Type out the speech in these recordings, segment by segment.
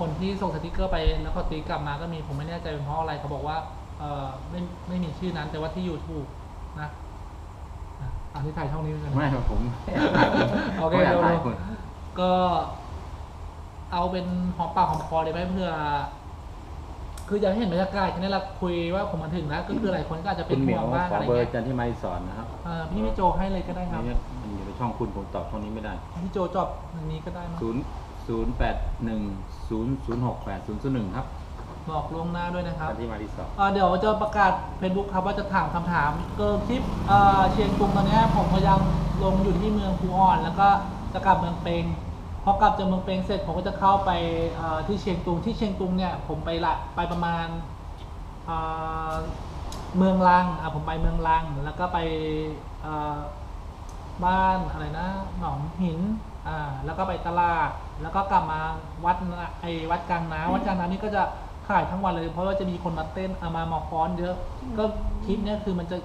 คนที่ส่งสติกเกอร์ไปแล้วเขาตีกลับมาก็มีผมไม่แน่ใจเป็นเพราะอะไรเขาบอกว่าเออไม่ไม่มีชื่อนั้นแต่ว่าที่อยู่ถูกนะอะอันที่ถ่ายช่องนี้เหมือนกันไม่ครับผมโอเคไม่อยากเดี๋ยวถ่ายคุณก็เอาเป็นหอมปากหอมคอเลยไหมเพื่อ คืออยากให้เห็นบรรยากาศแค่นี้เราคุยว่าผมมาถึงแล้วก็คือหลายคนก็อาจจะเป็คุนณเหมีห่ยววงบ้างขออะไรเบอเงี้ร์ยจันที่มาสอนนะครับเอ่อพี่พี่โจให้เลยก็ได้ครับนี่มันอยู่ในช่องคุณผมตอบช่องนี้ไม่ได้พี่โจจอบอันนี้ก็ได้มั้งศูนย์ศูนย์ แปดหนึ่งศูนย์ศูนย์หกแปดศูนย์ศูนย์หนึ่งครับบอกล่วงหน้าด้วยนะครับจันที่มาที่สอง เอ่อเดี๋ยวจะประกาศ Facebook ครับว่าจะถามคำถามเกิร์ลคลิปเอ่อเชียงตุงตอนเนี้ยผมพยายามลงอยู่ที่เมืองภูอ่อน แล้วก็จะกลับเมืองเปงพอกลับจากเมืองเปงเสร็จผมก็จะเข้าไปเอ่อที่เชียงตุงที่เชียงตุงเนี่ยผมไปละไปประมาณเอ่อเมืองลังอะผมไปเมืองลังแล้วก็ไปเอ่อบ้านอะไรนะหนองหินอ่าแล้วก็ไปตลาด แล้วก็กลับมาวัดนะไอ้วัดกลางน้ำวัดกลางน้ำนี่ก็จะขายทั้งวันเลย เพราะว่าจะมีคนมาเต้นเอามามาฟ้อนเยอะ ก็คลิปเนี้ยคือมันจะ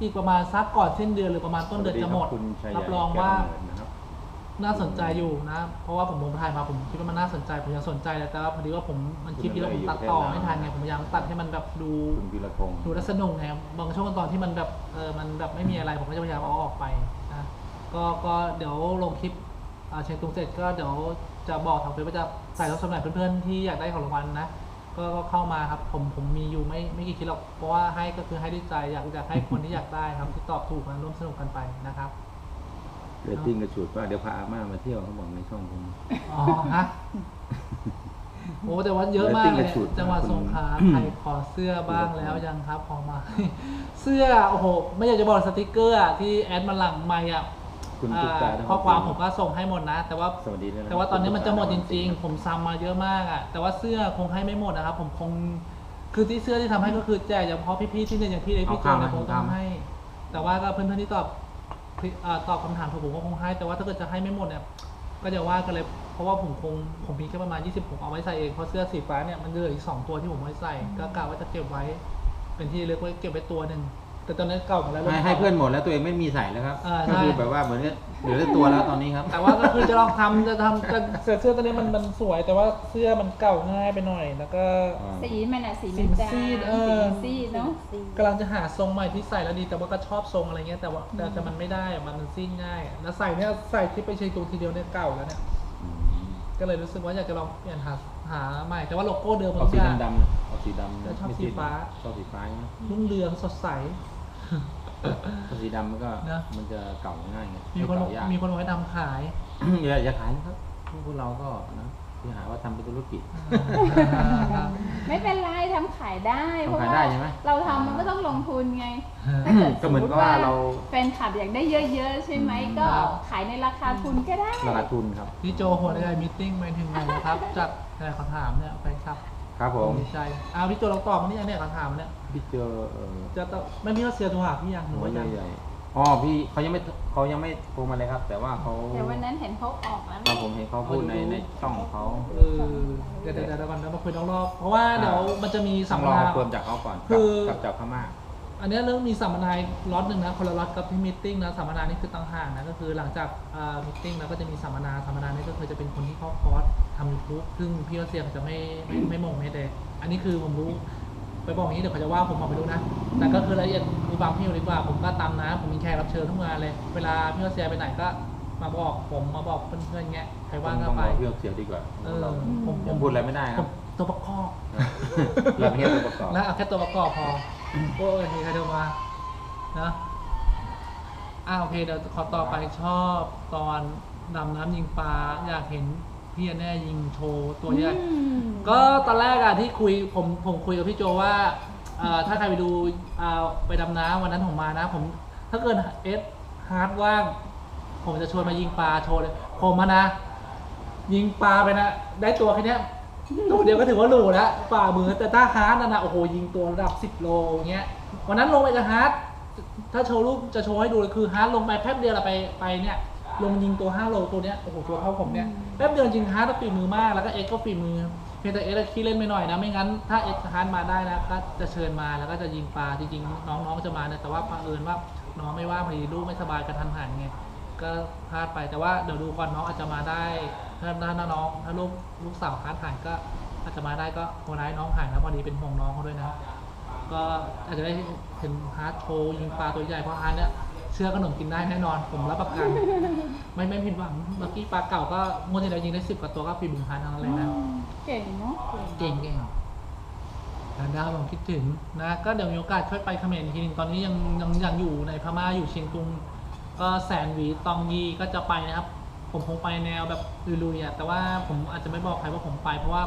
อีกประมาณสักก่อนสิ้นเดือนหรือประมาณต้นเดือนจะหมดคุณชัยใหญ่รับรองว่าแก้วกำเนิดนะครับน่าสนใจอยู่นะ เพราะว่าผมลงถ่ายมาผมคิดว่ามันน่าสนใจ ผมยังสนใจเลยแต่ว่าพอดีว่าผมมันคลิปที่แล้วผมตัดต่อไม่ทันไงผมพยายามตัดให้มันแบบดูคุณวีรพงศ์ดูแลวสนุกไงบางช่วงตอนที่มันแบบเออมันแบบไม่มีอะไรผมก็จะพยายามเอาออกไปนะก็ก็เดี๋ยวลงคลิป อ่าเชียงตุงเสร็จก็เดี๋ยวจะบอกทางเฟซว่าจะใส่รับสมัครเพื่อนๆที่อยากได้ของรางวัลนะก็ก็เข้ามาครับผมผมมีอยู่ไม่ไม่กี่คลิปหรอกเพราะว่าให้ก็คือให้ด้วยใจอยากอยากให้คนที่อยากได้ครับที่ตอบถูกมาร่วมสนุกกันไปนะครับเรตติ้งกระฉูดว่าเดี๋ยวพาอาม่ามาเที่ยวเขาบอกในช่องผมอ๋อฮะโอ้แต่ว่าเยอะมากเลยเรตติ้งกระฉูดจังหวัดคุณสงขลาใครขอเสื้อบ้างแล้วยังครับขอมา เสื้อโอ้โหไม่อยากจะบอกสติกเกอร์อะที่แอดมาหลังไม่อะ คุณอ่าตุ๊กตาทั้งข้อความผมก็ส่งให้หมดนะ แต่ว่าสวัสดีด้วยนะแต่ว่าตอนนี้มันจะหมดจริง ๆ ผมซ้ำมาเยอะมากอะแต่ว่าเสื้อคงให้ไม่หมดนะครับ ผมคงคือที่เสื้อที่ทำให้ก็คือแจกเฉพาะพี่ๆที่เนี่ยอย่างพี่เล็กพี่โจเนี่ยผมต้องให้ แต่ว่าก็เพื่อนๆที่ตอบเอ่อตอบคำถามถูกผมก็คงให้ แต่ว่าถ้าเกิดจะให้ไม่หมดเนี่ยก็จะว่ากันเลย เพราะว่าผมคงผมมีแค่ประมาณ 20ผมเอาไว้ใส่เองเพราะเสื้อสีฟ้าเนี่ยมันเหลืออีก2ตัวที่ผมไว้ใส่ก็กะว่าจะเก็บไว้ เป็นที่เล็กไว้เก็บไว้ตัวหนึ่ง แต่ตอนนั้นเก่าหมดแล้วให้ให้เพื่อนหมดแล้วตัวเองไม่มีใส่แล้วครับ อ่าก็คือใช่แบบว่าเหมือนกับเหลือแต่ตัวแล้วตอนนี้ครับ แต่ว่าก็คือจะลองทำจะทำจะเสื้อเสื้อตัวนี้มันมันสวย แต่ว่าเสื้อมันเก่าง่ายไปหน่อย แล้วก็ สีมันอะสีสีมันจางซีดเออสีซีดเนาะกำลังจะหาทรงใหม่ที่ใส่แล้วดีแต่ว่าก็ชอบทรงอะไรเงี้ยแต่ว่าแต่แต่มันไม่ได้อะมันสิ้นง่ายอะแล้วใส่เนี่ยใส่ที่ไปเชียงตุงทีเดียวเนี่ยเก่าแล้วเนี่ยก็เลยรู้สึกว่าอยากจะลองเปลี่ยนหาหาใหม่ แต่ว่าโลโก้เดิมมันเอาสีทุกอย่างดำๆนะเอาสีดำแล้วชอบไม่สีฟ้า ชอบสีฟ้าใช่ไหมรุ่งเรืองสดใส ถ้าสีดำมันก็นะ มันจะเก่าง่ายไงมีคนบอกเก่ายากมีคนบอกให้ทำขาย อย่าอย่าขายนะครับพวกเราก็นะที่หาว่าทำเป็นธุรกิจ ไม่เป็นไรทำขายได้ เพราะทำขายว่าได้ใช่ไหม เราทำมันก็ต้องลงทุนไงถ้าเกิดก็เหมือนกับว่าเราแฟนคลับอยากได้เยอะๆ ใช่ไหมก็ขายในราคาทุนก็ได้ ราคาทุนครับ พี่โจหัวใจมิทติ้งไปถึงไหนนะครับ จากแต่เขาถามเนี่ยไปครับ ครับผมดีใจอ้าวพี่โจเราตอบมานี่ยังเนี่ยเขาถามเนี่ยพี่เจอเออจะต้องไม่พี่ว่าเสียโทรหาพี่ยังหรือหัวว่าใหยังญ่ๆอ๋อพี่เขายังไม่เขายังไม่โทรมาเลยครับ แต่ว่าเขาแต่วันนั้นเห็นเขาออกแล้วครับผมเห็นเขาพูดในในช่องของเขาเออเดี๋ยวเดี๋ยวเดี๋ยวก่อนเดี๋ยวมาคุยนอกรอบเพราะว่าเดี๋ยวมันจะมีต้สัอมงมรอนาเพิ่มจากเขาก่อนคือกับกับจากพม่า อันเนี้ยเรื่องมีสัมมนาล็อตหนึ่งนะคนละล็อตกับที่มิทติ้งนะสัมมนานี่คือต่างหากนะก็คือหลังจากอ่ามิทติ้งแล้วก็จะมีสัมมนาสัมมนานี่ก็คือจะเป็นคนที่เขาคอร์ส ทำยูทูบซึ่งพี่ก็เสียงจะไม่ไม่ไม่มงไม่เด็อันนี้คือผมรู้ ไปบอกอย่างนี้เดี๋ยวเขาจะว่าผมเอาไปรู้นะ แต่ก็คือรายละเอียดดูฟังพี่อยู่ดีกว่า ผมก็ตามนะ ผมมีแขกรับเชิญทุกงานเลย เวลาพี่ก็เสียไปไหนก็มาบอกผมมาบอกเพื่อนๆเงี้ยใครว่างก็ต้องไป รอพี่เอาเสียดีกว่าเออเราผมยังพูดอะไรไม่ได้คผรับมตัวประกอบเราไม่ใช่ตัวประกอบนะเอาแค่ตัวประกอบพอโอ้ยมีใครเดินมานะอ่าโอเคเดี๋ยวขอต่อไปชอบตอนดำน้ำยิงปลาอยากเห็น พี่แน่ยิงโชว์ตัวใหญ่อืม ก็ตอนแรกอะที่คุยผมผมคุยกับพี่โจว่าเอ่อถ้าใครไปดูอ่าไปดำน้ำวันนั้นผมมานะ ผมถ้าเกิดเอสฮาร์ดว่าง ผมจะชวนมายิงปลาโชว์เลย ผมมานะ ยิงปลาไปนะ ได้ตัวแค่เนี้ยตัวเดียวก็ถือว่าหรูแล้วฝ่ามือแต่ถ้าฮาร์ดนะนะโอ้โหยิงตัวระดับสิบโลอย่างเงี้ยวันนั้นลงไปกับฮาร์ดถ้าโชว์รูปจะโชว์ให้ดูเลยคือฮาร์ดลงไปแป๊บเดียวเราไปไปเนี่ย ลงยิงตัวห้าโลตัวเนี้ยโอ้โหตัวเท่าผมเนี่ยแป๊บเดียวจริงฮาร์ดก็ฝีมือมากแล้วก็เอ็กซ์ก็ฝีมือเพียงแต่เอ็กซ์ขี้เล่นไปหน่อยนะ ไม่งั้นถ้าเอ็กซ์ฮาร์ดมาได้นะก็จะเชิญมาแล้วก็จะยิงปลาจริงๆน้องๆจะมาเนี่ยแต่ว่าบังเอิญว่าน้องไม่ว่างพอดีลูกไม่สบายกระทันหันไงก็พลาดไปแต่ว่าเดี๋ยวดูก่อนน้องอาจจะมาได้ถ้าถ้าน้องถ้าลูกลูกสาวฮาร์ดหายก็อาจจะมาได้ก็โหร้ายน้องหายนะพอดีเป็นห่วงน้องเขาด้วยนะก็อาจจะได้เห็นฮาร์ดโชว์ยิงปลาตัวใหญ่เพราะฮาร์ดเนี่ย เชื่อขนมกินได้แน่นอน ผมรับประกัน ไม่ไม่ผิดหวังเมื่อกี้ปลาเก่าก็งวดที่แล้วยิงได้สิบกว่าตัวก็ปีบุญฮาร์ดทั้งนั้นเลยนะเก่งเนาะเก่งเก่งแต่ดาวผมคิดถึงนะก็เดี๋ยวมีโอกาสค่อยไปเขมรอีกทีหนึงตอนนี้ยังยังยังอยู่ในพม่าอยู่เชียงตุงก็แสนหวีตองยีก็จะไปนะครับ ผมคงไปแนวแบบลุยๆอะแต่ว่าผมอาจจะไม่บอกใครว่าผมไปเพราะว่า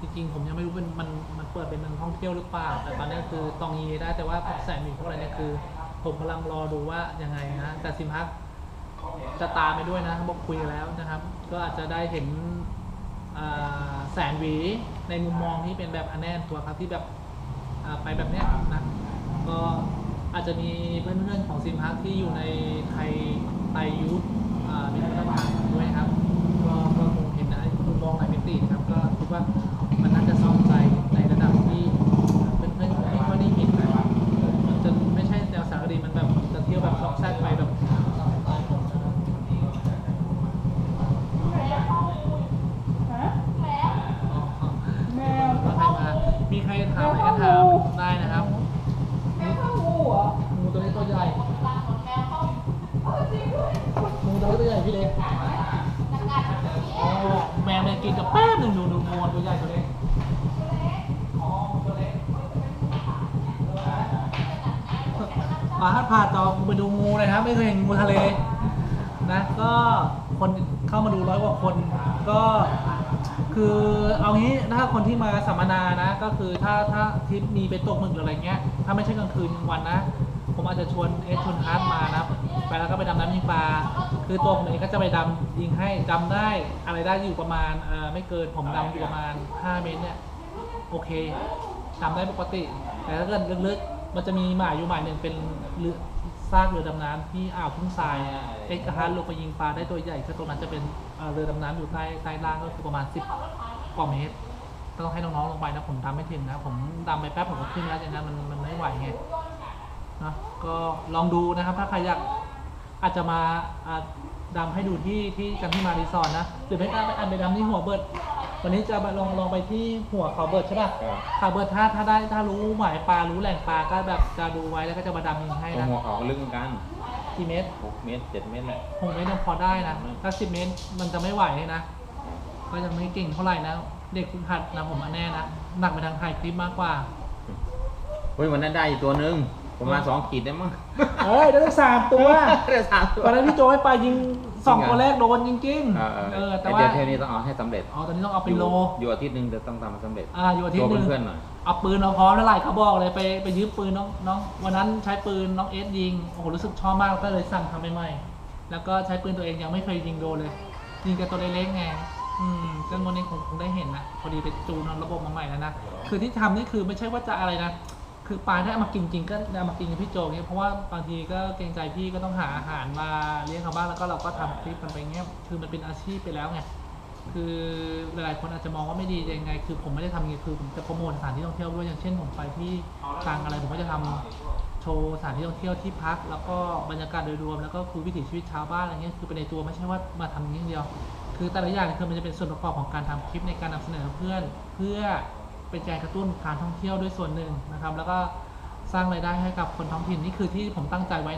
จริงๆผมยังไม่รู้เป็นมันมันเปิดเป็นเมืองท่องเที่ยวหรือเปล่า แต่ตอนนี้คือตองยีได้แต่ว่าพวกแสนหวีพวกอะไรเนี่ยคือ ผมกำลังรอดูว่ายังไงนะแต่ซิมฮักจะตามไปด้วยนะบอกคุยกันแล้วนะครับ ก็อาจจะได้เห็นแสนหวีในมุมมองที่เป็นแบบอันแน่นตัวครับที่แบบไปแบบเนี้ยนะก็อาจจะมีเพื่อนๆของซิมฮักที่อยู่ในไทยไตยุทธอ่ามีมาตรฐานด้วยครับ ก็ก็คงเห็นในมุมมองหลายมิตินะครับ ก็คิดว่ามันน่าจะซ่อมใจในระดับที่เพื่อนๆไม่ค่อยได้เห็นนะครับมันจะไม่ใช่แนวสารคดีมันแบบจะเที่ยวแบบซอกแซกไปแบบ แมว ใครมามีใครถามอะไรก็ถามได้นะครับ แมวเข้างูเหรอ งูตัวนี้ตัวใหญ่งูตัวนี้ตัวใหญ่พี่เล็กอ๋อแมวเนี่ย กินกับแป๊บหนึ่งดูดูงูตัวใหญ่ตัวเล็กอ๋อตัวเล็กปลาฮัดพาจองไปดูงูเลยครับ ไม่เคยเห็นงูทะเลนะก็คนเข้ามาดูร้อยกว่าคนก็คือเอางี้ถ้าคนที่มาสัมมนานะ ก็คือถ้าถ้าทริปมีไปตกหมึกหรืออะไรเงี้ย ถ้าไม่ใช่กลางคืนกลางวันนะ ผมอาจจะชวนเอสชวนฮาร์ดมานะไปแล้วก็ไปดำน้ำยิงปลา คือตัวผมเองก็จะไปดำยิงให้ดำได้อะไรได้อยู่ประมาณเอ่อไม่เกินผมดำอยู่ประมาณ 5 เมตรเนี่ยโอเคดำได้ปกติ แต่ถ้าเกิดลึกๆมันจะมีหมายอยู่หมายหนึ่งเป็นเรือซากเรือดำน้ำที่อ่าวทุ่งทรายเอ็กซ์ฮาร์ดลงไปยิงปลาได้ตัวใหญ่คือตรงนั้นจะเป็นเอ่อเรือดำน้ำอยู่ใต้ใต้ล่างก็คือประมาณ 10กว่าเมตร ต้องให้น้องๆลงไปนะผมดำไม่ถึงนะผมดำไปแป๊บผมก็ขึ้นแล้วอย่างนั้นมันมันไม่ไหวไงนะก็ลองดูนะครับถ้าใครอยาก อาจจะมาอ่าดำให้ดูที่ที่กันที่มารีสอร์ทนะหรือไม่ก็ไปอันไปดำที่หัวเบิร์ดวันนี้จะไปลองลองไปที่หัวเขาเบิร์ดใช่ป่ะครับ เขาเบิร์ดถ้าถ้าได้ถ้ารู้หมายปลารู้แหล่งปลาก็แบบจะดูไว้แล้วก็จะมาดำยิงให้ตรงนะหัวเขาก็ลึกเหมือนกันกี่เมตร6เมตร7เมตรแหละ หกเมตรยังพอได้นะ ถ้าสิบเมตรมันจะไม่ไหวนะ ก็ยังไม่เก่งเท่าไหร่นะ เด็กฝึกหัดนะผมอันแน่นะ หนักไปทางถ่ายคลิปมากกว่า เฮ้ยวันนั้นได้อยู่ตัวหนึง ประมาณ2ขีดได้มั้งเฮ้ยได้ตั้งสามตัวได้สามตัวตอนนั้นพี่โจให้ปลายิงสองจริงเหรอตัวแรกโดนจริงเออๆเอเอออแต่แต่ว่าเดี๋ยวเทปนี้ต้องเอาให้สำเร็จอ๋อตอนนี้ต้องเอาเป็นโลอยู่อยู่อาทิตย์หนึงจะต้องทำให้สำเร็จอ่าอยู่อาทิตย์หนึ่งโชว์เพื่อนๆหน่อยเอาปืนเราพร้อมแล้วไหร่เขาบอกเลยไปไปยืมปืนน้องน้องวันนั้นใช้ปืนน้องเอสยิงโอ้โหรู้สึกชอบมากก็เลยสั่งทำใหม่ๆแล้วก็ใช้ปืนตัวเองยังไม่เคยยิงโดนเลยยิงกับตัวเล็กๆไงอืมซึ่งวันนี้คงคงได้เห็นนะพอดีไปจูนระบบมาใหม่แล้วนะคือที่ทำนี่คือไม่ใช่ว่าจะอะไรนะ คือปลาถ้าเอามากินจริงก็เอามากินกับพี่โจเงี้ยเพราะว่าบางทีก็เกรงใจพี่ก็ต้องหาอาหารมาเลี้ยงเขาบ้างแล้วก็เราก็ทำคลิปกันไปเงี้ยคือมันเป็นอาชีพไปแล้วไงคือหลายๆคนอาจจะมองว่าไม่ดียังไง คือผมไม่ได้ทำอย่างนี้คือผมจะโปรโมทสถานที่ท่องเที่ยวด้วยอย่างเช่นผมไปที่กลางอะไรผมก็จะทำโชว์สถานที่ท่องเที่ยวที่พัก แล้วก็บรรยากาศโดยรวมแล้วก็คือวิถีชีวิตชาวบ้านอะไรเงี้ยคือเป็นในตัวไม่ใช่ว่ามาทำอย่างนี้อย่างเดียว คือแต่ละอย่างคือมันจะเป็นส่วนประกอบของการทำคลิปในการนำเสนอเพื่อนเพื่อ เป็นการกระตุ้นการท่องเที่ยวด้วยส่วนหนึ่งนะครับ แล้วก็สร้างรายได้ให้กับคนท้องถิ่นนี่คือที่ผมตั้งใจไว้นะ